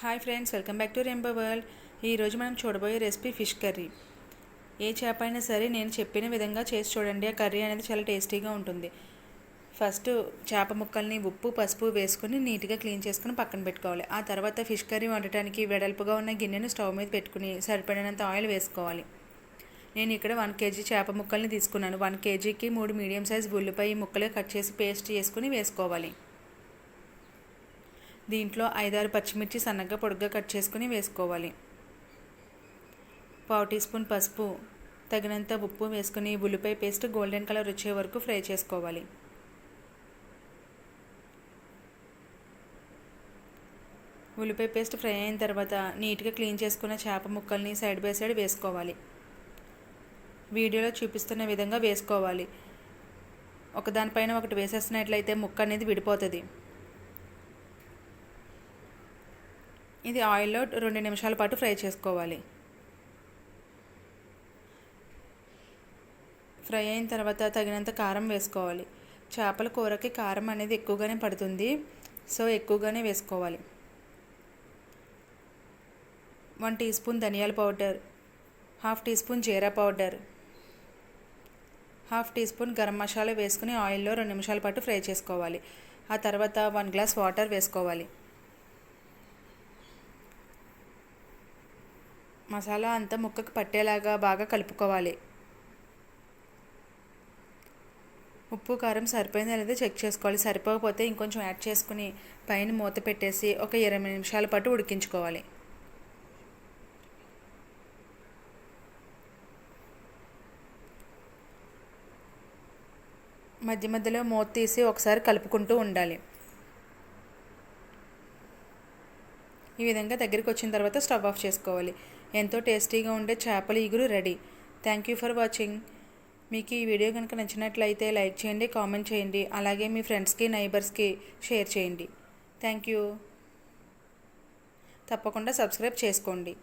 Hi friends welcome back to Rainbow World. ఈరోజు మనం చూడబోయే రెసిపీ ఫిష్ కర్రీ. ఏ చేప అయినా సరే నేను చెప్పిన విధంగా చేసి చూడండి ఆ కర్రీ అనేది చాలా టేస్టీగా ఉంటుంది. ఫస్ట్ చేప ముక్కల్ని ఉప్పు పసుపు వేసుకొని నీట్గా క్లీన్ చేసుకుని పక్కన పెట్టుకోవాలి. ఆ తర్వాత ఫిష్ కర్రీ వండటానికి వెడల్పుగా ఉన్న గిన్నెను స్టవ్ మీద పెట్టుకుని సరిపడినంత ఆయిల్ వేసుకోవాలి. నేను ఇక్కడ వన్ కేజీ చేప ముక్కల్ని తీసుకున్నాను. వన్ కేజీకి మూడు మీడియం సైజ్ ఉల్లిపాయ ముక్కలు కట్ చేసి పేస్ట్ చేసుకుని వేసుకోవాలి. దీంట్లో ఐదారు పచ్చిమిర్చి సన్నగా పొడుగ్గా కట్ చేసుకుని వేసుకోవాలి. పావు టీ స్పూన్ పసుపు తగినంత ఉప్పు వేసుకుని ఉల్లిపాయ పేస్ట్ గోల్డెన్ కలర్ వచ్చే వరకు ఫ్రై చేసుకోవాలి. ఉల్లిపాయ పేస్ట్ ఫ్రై అయిన తర్వాత నీట్గా క్లీన్ చేసుకున్న చేప ముక్కల్ని సైడ్ బై సైడ్ వేసుకోవాలి. వీడియోలో చూపిస్తున్న విధంగా వేసుకోవాలి. ఒకదానిపైన ఒకటి వేసేసినట్లయితే ముక్క అనేది విడిపోతుంది. ఇది ఆయిల్లో రెండు నిమిషాల పాటు ఫ్రై చేసుకోవాలి. ఫ్రై అయిన తర్వాత తగినంత కారం వేసుకోవాలి. చేపల కూరకి కారం అనేది ఎక్కువగానే పడుతుంది. సో ఎక్కువగానే వేసుకోవాలి. వన్ టీ స్పూన్ ధనియాల powder half teaspoon jeera powder half teaspoon garam masala వేసుకుని ఆయిల్లో రెండు నిమిషాల పాటు ఫ్రై చేసుకోవాలి. ఆ తర్వాత వన్ గ్లాస్ వాటర్ వేసుకోవాలి. మసాలా అంతా ముక్కకు పట్టేలాగా బాగా కలుపుకోవాలి. ఉప్పు కారం సరిపోయిందా అనేది చెక్ చేసుకోవాలి. సరిపోకపోతే ఇంకొంచెం యాడ్ చేసుకుని పైన మూత పెట్టేసి ఒక ఇరవై నిమిషాల పాటు ఉడికించుకోవాలి. మధ్య మధ్యలో మూత తీసి ఒకసారి కలుపుకుంటూ ఉండాలి. ఈ విధంగా దగ్గరికి వచ్చిన తర్వాత స్టవ్ ఆఫ్ చేసుకోవాలి. ఎంతో టేస్టీగా ఉండే చేపల ఈగురు ready. Thank you for watching మీకు ఈ వీడియో కనుక నచ్చినట్లయితే లైక్ చేయండి కామెంట్ చేయండి అలాగే మీ ఫ్రెండ్స్కి నైబర్స్కి షేర్ చేయండి. థ్యాంక్ యూ తప్పకుండా సబ్స్క్రైబ్ చేసుకోండి.